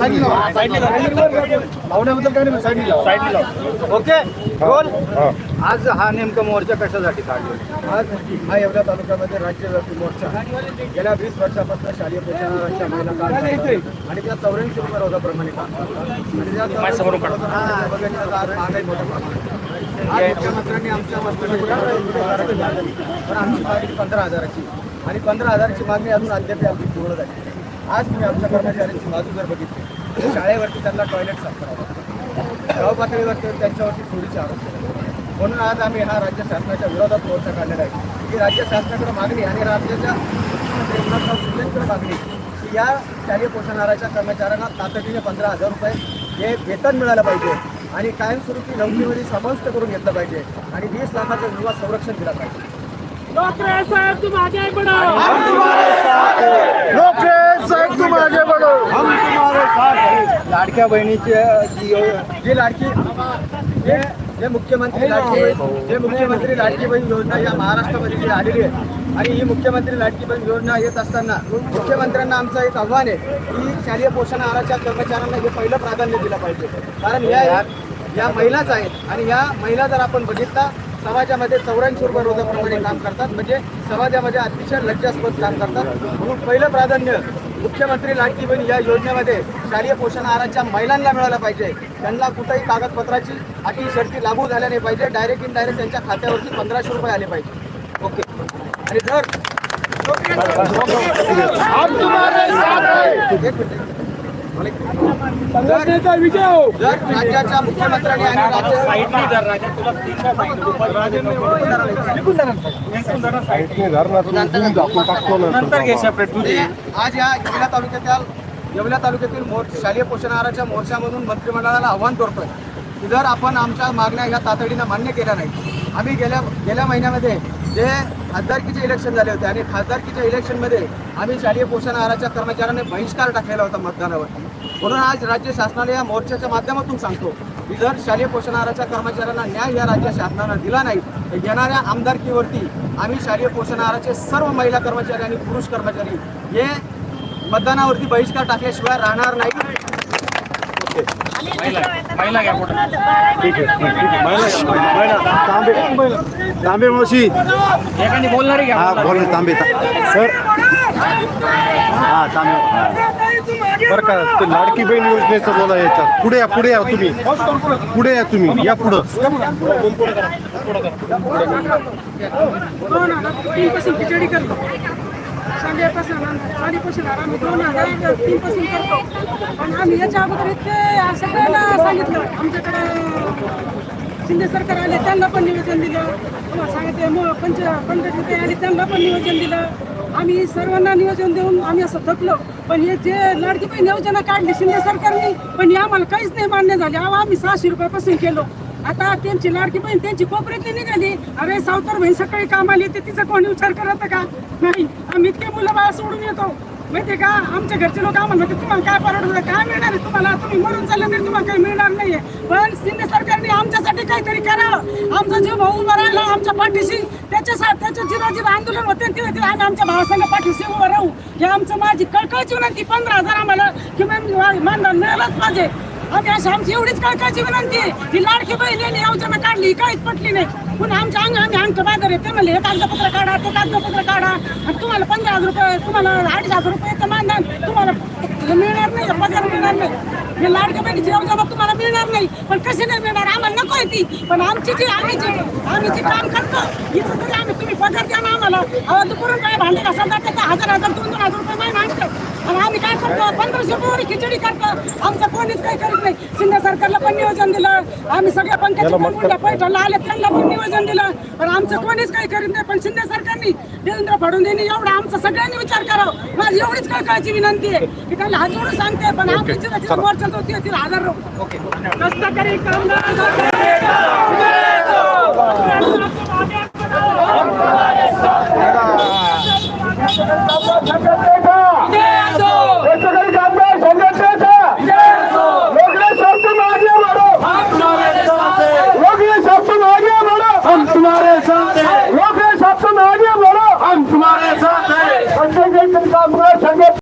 नाही साईडला. ओके हा. आज हा नेमका मोर्चा कशासाठी काढला आज हा एवढ्या तालुक्यामध्ये राज्यव्यापी मोर्चा गेल्या वीस वर्षापासून शालेय पोषणाच्या महिला करतात. आणि त्या चौऱ्याऐंशी आहे. आज मुख्यमंत्र्यांनी आमच्या पंधरा हजाराची आणि पंधरा हजाराची मागणी अजून अद्याप आमची पूर्ण झाली आज तुम्ही आमच्या कर्मचाऱ्यांची बाजू जर बघितली तर शाळेवरती त्यांना टॉयलेट साफ करावं गाव पातळीवरती त्यांच्यावरती चोरीचे आरोप केले. म्हणून आज आम्ही हा राज्य शासनाच्या विरोधात मोर्चा काढलेला आहे. की राज्य शासनाकडे मागणी आणि राज्याच्या मुख्यमंत्री एकनाथराव शिंदेकडे मागणी की या शालेय पोषणाऱ्याच्या कर्मचाऱ्यांना तातडीने पंधरा हजार रुपये हे वेतन मिळालं पाहिजे आणि कायमस्वरूपी नोकरीमध्ये समाविष्ट करून घेतलं पाहिजे आणि वीस लाखाचं विवाह संरक्षण दिलं पाहिजे. डॉक्टर साहब तुम आगे बढ़ो साहेब तुम आगे बढ़ो लाडक्या बहिणीचे जी लाडकी जे जे मुख्यमंत्री लाडकी जे मुख्यमंत्री लाडकी बहीण योजना या महाराष्ट्रामध्ये जी आलेली आहे आणि ही मुख्यमंत्री लाडकी बहीण योजना येत असताना मुख्यमंत्र्यांना आमचं एक आव्हान आहे की शालेय पोषण आहाराच्या कर्मचाऱ्यांना हे पहिलं प्राधान्य दिलं पाहिजे. कारण या या महिलाच आहेत आणि या महिला जर आपण बघितला समाजामध्ये चौऱ्याऐंशी रुपये रोजाप्रमाणे काम करतात. म्हणजे समाजामध्ये अतिशय लज्जास्पद काम करतात. म्हणून पहिलं प्राधान्य मुख्यमंत्री लाडकी बहीण या योजनेमध्ये शालेय पोषण आहाराच्या महिलांना मिळालं पाहिजे. त्यांना कुठेही कागदपत्राची अटी शर्ती लागू झाल्या नाही पाहिजे. डायरेक्ट इन डायरेक्ट त्यांच्या खात्यावरती पंधराशे रुपये आले पाहिजे. ओके. आणि जर एक मिनिट. जर राज्याच्या मुख्यमंत्र्यांनी आणि राज्य साईडने धर राजा तुला तीनदा सांगितलं नंतर घे सेपरेट ते आज या येवला तालुक्यातील येवला तालुक्यातील मोर शालेय पोषण आहाराच्या मोर्चामधून मंत्रिमंडळाला आव्हान करतोय. की जर आपण आमच्या मागण्या या तातडीनं मान्य केल्या नाही आम्ही गेल्या गेल्या महिन्यामध्ये जे खासदारकीचे इलेक्शन झाले होते आणि खासदारकीच्या इलेक्शनमध्ये आम्ही शालेय पोषण आहाराच्या कर्मचाऱ्यांनी बहिष्कार टाकलेला होता मतदानावरती. म्हणून आज राज्य शासनाने या मोर्चाच्या माध्यमातून सांगतो की जर शालेय पोषण आहाराच्या कर्मचाऱ्यांना न्याय या राज्य शासनानं दिला नाही तर येणाऱ्या आमदारकीवरती आम्ही शालेय पोषण आहाराचे सर्व महिला कर्मचारी आणि पुरुष कर्मचारी हे मतदानावरती बहिष्कार टाकल्याशिवाय राहणार नाही. ओके महिला घ्या तांबे मावशी एखादी बोलणारी हा बोल तांबे सर हा तांबे बरं का ते लाडकी बहीण योजनेचं बोला. याच्यात पुढे या पुढे या तुम्ही पुढे या तुम्ही या पुढं खिचडी करतो संडेपासून आम्ही दोन हजार तीन करतो. पण आम्ही याच्या अगोदर इतके सगळ्यांना सांगितलं. आमच्याकडे शिंदे सरकार आले त्यांना पण निवेदन दिलं. तुम्हाला सांगितले मग पंच पंचायत रुपये आले त्यांना पण निवेदन दिलं. आम्ही सर्वांना नियोजन देऊन आम्ही असं थकलो. पण हे जे लाडकी पण योजना काढली शिंदे सरकारने पण हे आम्हाला काहीच नाही मान्य झाले. आम्ही सहाशे रुपयापासून केलो. आता त्यांची लाडकी बहीण त्यांची कोपऱ्यातली निघाली. अरे सावतर बहीण सकाळी कामाला येते तिचा कोणी विचार करत का? नाही आम्ही इतके मुलं बाळा सोडून येतो. माहितीये का? आमच्या घरचे लोक आम्हाला म्हणते तुम्हाला काय परवडत काय मिळणार आहे तुम्हाला? तुम्ही मरून चालले तरी तुम्हाला काही मिळणार नाहीये. पण शिंदे सरकारने आमच्यासाठी काहीतरी करावं. आमचा जीव भाऊ उभा राहिला आमच्या पाठीशी. त्याच्यासाठी त्याच्या जीवाजीव आंदोलन होते ते आम्ही आमच्या भावासंग पाठीशी उभं राहू. हे आमचं माझी कळकळची विनंती पंधरा हजार आम्हाला किंवा मानधन मिळालंच पाहिजे. आम्ही आमची एवढीच कळकाची विनंती आहे. ही लाडकी बहीण यांनी योजना काढली काहीच पटली नाही. पण आमच्या अंग आम्ही अंक बाजार येते ते म्हणले हे कागदपत्र काढा ते कागदपत्र काढा. आणि तुम्हाला पंधरा हजार रुपये तुम्हाला अडीच हजार रुपये तर मानधन. तुम्हाला हे मिळणार नाही पगार मिळणार नाही. हे लाडक्या बहिणीची योजना तुम्हाला मिळणार नाही. पण कशी नाही मिळणार आम्हाला नको आहे ती. पण आमची जी आम्ही जी आम्ही जे काम करतो हिचं तरी आम्ही तुम्ही पगार द्या ना आम्हाला अहो दुपारून काय भांडे जाते तर हजार हजार दोन दोन हजार रुपये महिना आणतात आणि आम्ही काय करतो? पंधराशे रुपयावर खिचडी करतो. आमचं कोणीच काही करीत नाही. शिंदे सरकारला पण नियोजन दिलं. आम्ही सगळ्या मुंड्या पैठणला आले त्यांना पण नियोजन दिलं. पण आमचं कोणीच काही करीत नाही. पण शिंदे सरकारनी देवेंद्र फडणवीस एवढा आमचा सगळ्यांनी विचार करावा. माझी एवढीच कळकळाची विनंती आहे. की त्यांना हात जोडून सांगते पण आमची जिल्हा मोर्चा होती तिला हजार रुपये कष्टकरी हम